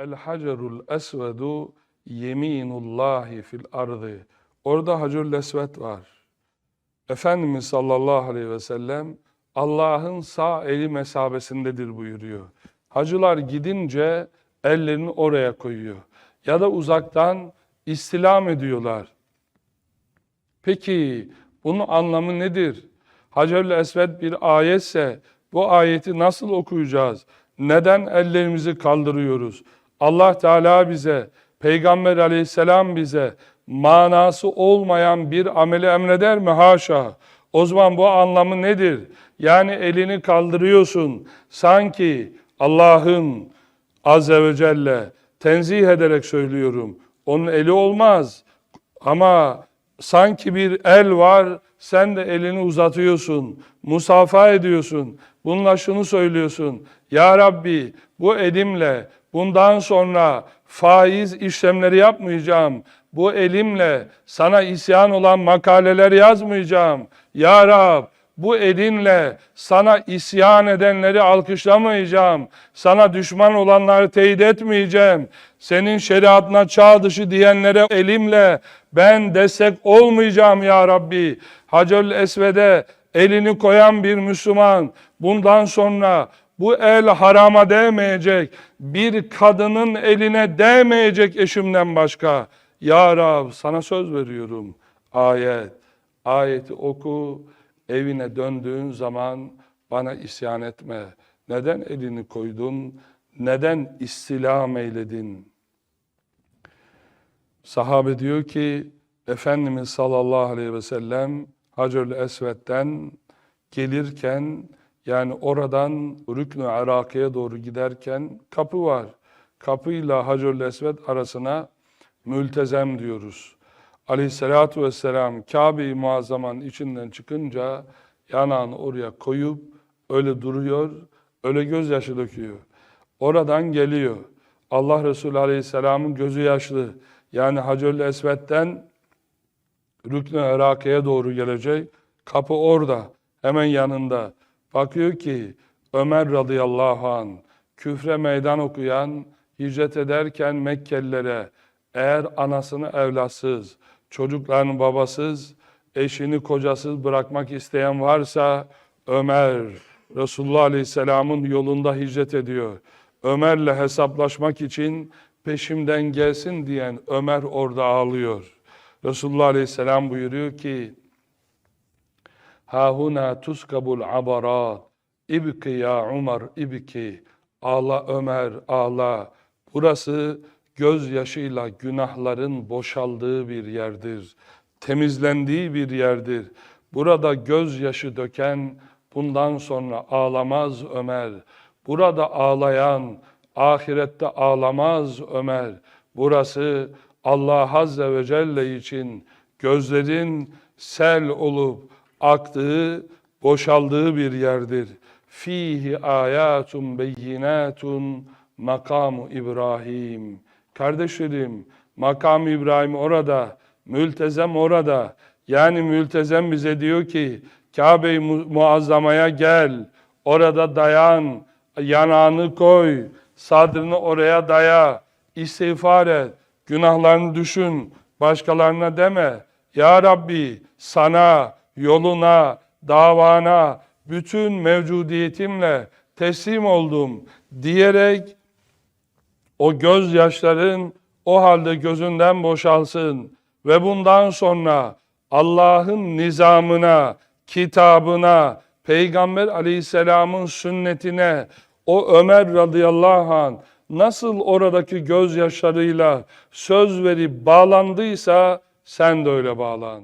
El hacerul esvedu yeminullahi fil ardı. Orada hacerul esved var. Efendimiz sallallahu aleyhi ve sellem Allah'ın sağ eli mesabesindedir buyuruyor. Hacılar gidince ellerini oraya koyuyor. Ya da uzaktan istilam ediyorlar. Peki bunun anlamı nedir? Hacerül Esved bir ayetse bu ayeti nasıl okuyacağız? Neden ellerimizi kaldırıyoruz? Allah Teala bize, Peygamber aleyhisselam bize manası olmayan bir ameli emreder mi? Haşa. O zaman bu anlamı nedir? Yani elini kaldırıyorsun. Sanki Allah'ın Azze ve Celle tenzih ederek söylüyorum. Onun eli olmaz. Ama sanki bir el var, sen de elini uzatıyorsun, musafa ediyorsun. Bununla şunu söylüyorsun. Ya Rabbi bu elimle bundan sonra faiz işlemleri yapmayacağım. Bu elimle sana isyan olan makaleler yazmayacağım. Ya Rab bu elinle sana isyan edenleri alkışlamayacağım. Sana düşman olanları teyit etmeyeceğim. Senin şeriatına çağ dışı diyenlere elimle ben destek olmayacağım ya Rabbi. Hacerül Esved'e elini koyan bir Müslüman bundan sonra bu el harama değmeyecek. Bir kadının eline değmeyecek eşimden başka. Ya Rab sana söz veriyorum. Ayet. Ayeti oku. Evine döndüğün zaman bana isyan etme. Neden elini koydun? Neden istilam eyledin? Sahabe diyor ki Efendimiz sallallahu aleyhi ve sellem Hacerül Esved'den gelirken yani oradan Rüknü Araki'ye doğru giderken kapı var. Kapıyla Hacerül Esved arasına mültezem diyoruz. Aleyhissalatu vesselam Kabe-i Muazzama'nın içinden çıkınca yanağını oraya koyup öyle duruyor, öyle gözyaşı döküyor. Oradan geliyor. Allah Resulü Aleyhisselam'ın gözü yaşlı. Yani Hacerül Esved'den Rüknü Erake'ye doğru gelecek. Kapı orada, hemen yanında. Bakıyor ki Ömer radıyallahu an küfre meydan okuyan, hicret ederken Mekkelilere eğer anasını evlatsız, çocuklarını babasız, eşini kocasız bırakmak isteyen varsa Ömer Resulullah Aleyhisselam'ın yolunda hicret ediyor. Ömer'le hesaplaşmak için peşimden gelsin diyen Ömer orada ağlıyor. Resulullah Aleyhisselam buyuruyor ki Hahuna tuskabul abarat İbki ya Umar ibki Ağla Ömer ağla Burası gözyaşıyla günahların boşaldığı bir yerdir. Temizlendiği bir yerdir. Burada gözyaşı döken bundan sonra ağlamaz Ömer. Burada ağlayan ahirette ağlamaz Ömer. Burası Allah Azze ve Celle için gözlerin sel olup aktığı, boşaldığı bir yerdir. Fihi ayatun beyinatun makamu İbrahim. Kardeşlerim, makam İbrahim orada, mültezem orada. Yani mültezem bize diyor ki, Kabe-i Muazzama'ya gel, orada dayan, yanağını koy, sadrını oraya daya, istiğfar et, günahlarını düşün, başkalarına deme. Ya Rabbi sana, yoluna, davana, bütün mevcudiyetimle teslim oldum diyerek o gözyaşların o halde gözünden boşalsın ve bundan sonra Allah'ın nizamına, kitabına, Peygamber aleyhisselamın sünnetine, o Ömer radıyallahu anh nasıl oradaki gözyaşlarıyla söz verip bağlandıysa sen de öyle bağlan.